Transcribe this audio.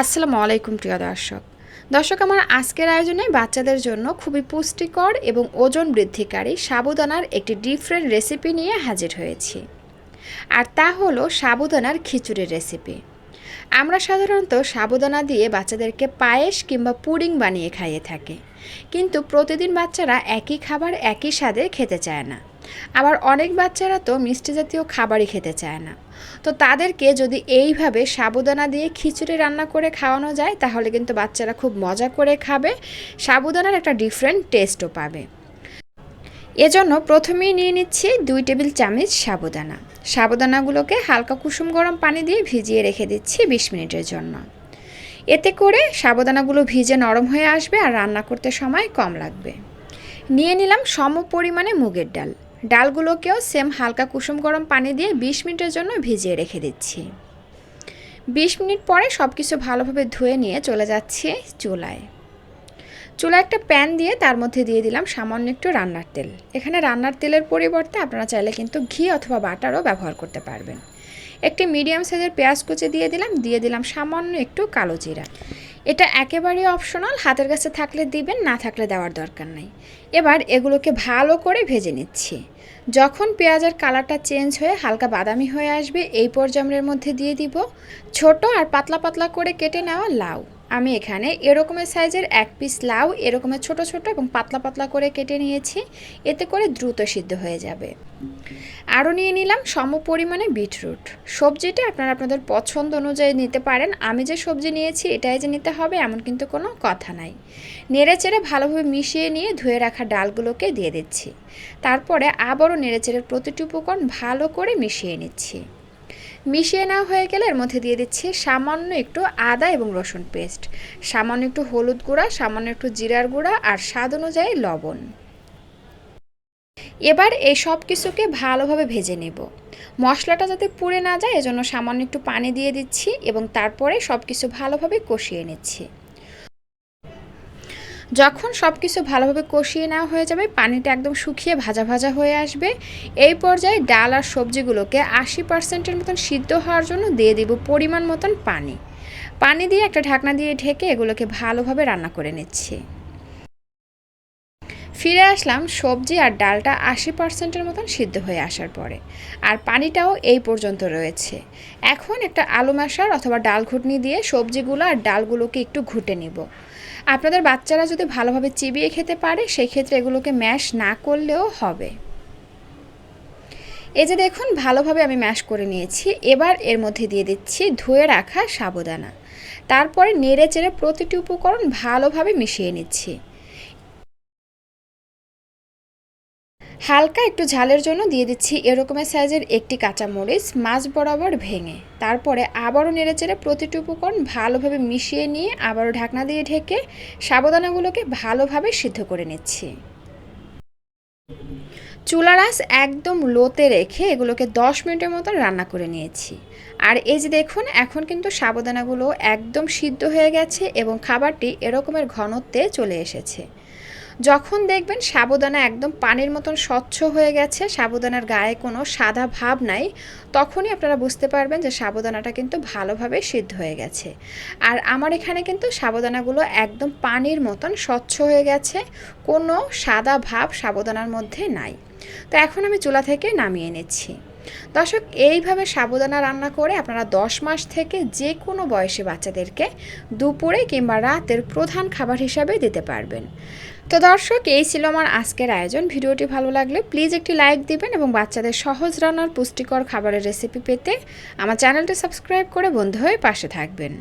আসসালামু আলাইকুম, প্রিয় দর্শক। দর্শক, আমার আজকের আয়োজনে বাচ্চাদের জন্য খুবই পুষ্টিকর এবং ওজন বৃদ্ধিকারী সাবুদানার একটি ডিফারেন্ট রেসিপি নিয়ে হাজির হয়েছি। আর তা হলো সাবুদানার খিচুড়ির রেসিপি আমরা সাধারণত সাবুদানা দিয়ে বাচ্চাদেরকে পায়েস কিংবা পুডিং বানিয়ে খাইয়ে থাকি। কিন্তু প্রতিদিন বাচ্চারা একই খাবার একই স্বাদে খেতে চায় না। আবার অনেক বাচ্চারা তো মিষ্টি জাতীয় খাবারই খেতে চায় না। তো তাদেরকে যদি এইভাবে সাবুদানা দিয়ে খিচুড়ি রান্না করে খাওয়ানো যায়, তাহলে কিন্তু বাচ্চারা খুব মজা করে খাবে। সাবুদানার একটা ডিফারেন্ট টেস্টও পাবে। এজন্য প্রথমেই নিয়ে নিচ্ছি দুই টেবিল চামচ সাবুদানা। সাবুদানাগুলোকে হালকা কুসুম গরম পানি দিয়ে ভিজিয়ে রেখে দিচ্ছি বিশ মিনিটের জন্য। এতে করে সাবুদানাগুলো ভিজে নরম হয়ে আসবে আর রান্না করতে সময় কম লাগবে। নিয়ে নিলাম সম পরিমাণে মুগের ডাল। ডালগুলোকেও সেম হালকা কুসুম গরম পানি দিয়ে বিশ মিনিটের জন্য ভিজিয়ে রেখে দিচ্ছি। বিশ মিনিট পরে সব কিছু ভালোভাবে ধুয়ে নিয়ে চলে যাচ্ছি চুলায়। চুলা একটা প্যান দিয়ে তার মধ্যে দিয়ে দিলাম সামান্য একটু রান্নার তেল। এখানে রান্নার তেলের পরিবর্তে আপনারা চাইলে কিন্তু ঘি অথবা বাটারও ব্যবহার করতে পারবেন। একটি মিডিয়াম সাইজের পেঁয়াজ কুচি দিয়ে দিলাম দিয়ে দিলাম সামান্য একটু কালো জিরা। এটা একেবারেই অপশনাল হাতের কাছে থাকলে দিবেন, না থাকলে দেওয়ার দরকার নাই। এবার এগুলোকে ভালো করে ভেজে নিচ্ছি। যখন পেঁয়াজের কালারটা চেঞ্জ হয়ে হালকা বাদামি হয়ে আসবে, এই পর্যায়ের মধ্যে দিয়ে দিব ছোট আর পাতলা পাতলা করে কেটে নেওয়া লাউ। আমি এখানে এরকমের সাইজের এক পিস লাউ, এরকমের ছোট ছোট এবং পাতলা পাতলা করে কেটে নিয়েছি। এতে করে দ্রুত সিদ্ধ হয়ে যাবে। আরও নিয়ে নিলাম সম পরিমাণে বিটরুট। সবজিটা আপনারা আপনাদের পছন্দ অনুযায়ী নিতে পারেন। আমি যে সবজি নিয়েছি, এটাই যে নিতে হবে এমন কিন্তু কোনো কথা নাই। নেড়ে চেড়ে ভালোভাবে মিশিয়ে নিয়ে ধুয়ে রাখা ডালগুলোকে দিয়ে দিচ্ছি। তারপরে আবারও নেড়ে চেড়ে প্রতিটি উপকরণ ভালো করে মিশিয়ে নিচ্ছি। মিশিয়ে নেওয়া হয়ে গেলে এর মধ্যে দিয়ে দিচ্ছি সামান্য একটু আদা এবং রসুন পেস্ট, সামান্য একটু হলুদ গুঁড়া, সামান্য একটু জিরার গুঁড়া আর স্বাদ অনুযায়ী লবণ। এবার এই সব কিছুকে ভালোভাবে ভেজে নেব। মশলাটা যাতে পুড়ে না যায়, এজন্য সামান্য একটু পানি দিয়ে দিচ্ছি এবং তারপরে সব কিছু ভালোভাবে কষিয়ে নিচ্ছি। যখন সব কিছু ভালোভাবে কষিয়ে নেওয়া হয়ে যাবে, পানিটা একদম শুকিয়ে ভাজা ভাজা হয়ে আসবে। এই পর্যায়ে ডাল আর সবজিগুলোকে আশি পার্সেন্টের মতন সিদ্ধ হওয়ার জন্য দিয়ে দিব পরিমাণ মতন পানি। পানি দিয়ে একটা ঢাকনা দিয়ে ঢেকে এগুলোকে ভালোভাবে রান্না করে নিচ্ছি। ফিরে আসলাম সবজি আর ডালটা আশি পার্সেন্টের মতন সিদ্ধ হয়ে আসার পরে। আর পানিটাও এই পর্যন্ত রয়েছে। এখন একটা আলু মাসার অথবা ডাল ঘুটনি দিয়ে সবজিগুলো আর ডালগুলোকে একটু ঘুটে নিব। আপনাদের বাচ্চারা যদি ভালোভাবে চিবিয়ে খেতে পারে সেই ক্ষেত্রে এগুলোকে ম্যাশ না করলেও হবে। এই যে দেখুন, ভালোভাবে আমি ম্যাশ করে নিয়েছি। এবার এর মধ্যে দিয়ে দিচ্ছি ধুয়ে রাখা সাবুদানা। তারপরে নেড়ে চেড়ে প্রতিটি উপকরণ ভালোভাবে মিশিয়ে নিচ্ছি। হালকা একটু ঝালের জন্য দিয়ে দিচ্ছি এরকমের সাইজের একটি কাঁচামরিচ, মাছ বরাবর ভেঙে। তারপরে আবারও নেড়েচেড়ে প্রতিটি উপকরণ ভালোভাবে মিশিয়ে নিয়ে আবারও ঢাকনা দিয়ে ঢেকে সাবধানাগুলোকে ভালোভাবে সিদ্ধ করে নিচ্ছি। চুলার আঁচ একদম লোতে রেখে এগুলোকে দশ মিনিটের মতো রান্না করে নিয়েছি। আর এই যে দেখুন, এখন কিন্তু সাবধানাগুলো একদম সিদ্ধ হয়ে গেছে এবং খাবারটি এরকমের ঘনত্বে চলে এসেছে। যখন দেখবেন সাবুদানা একদম পানির মতন স্বচ্ছ হয়ে গেছে সাবুদানার গায়ে কোনো সাদা ভাব নাই, তখনই আপনারা বুঝতে পারবেন যে সাবুদানাটা কিন্তু ভালোভাবে সিদ্ধ হয়ে গেছে। আর আমার এখানে কিন্তু সাবুদানাগুলো একদম পানির মতন স্বচ্ছ হয়ে গেছে, কোনো সাদা ভাব সাবুদানার মধ্যে নাই। তো এখন আমি চুলা থেকে নামিয়ে নিচ্ছি। দর্শক, এইভাবে সাবুদানা রান্না করে আপনারা দশ মাস থেকে যে কোনো বয়সী বাচ্চাদেরকে দুপুরে কিংবা রাতের প্রধান খাবার হিসাবে দিতে পারবেন। তো দর্শক, এই ছিল আমার আজকের আয়োজন। ভিডিওটি ভালো লাগলে প্লিজ একটি লাইক দিবেন এবং বাচ্চাদের সহজ রান্নার পুষ্টিকর খাবারের রেসিপি পেতে আমার চ্যানেলটি সাবস্ক্রাইব করে বন্ধু হয়ে পাশে থাকবেন।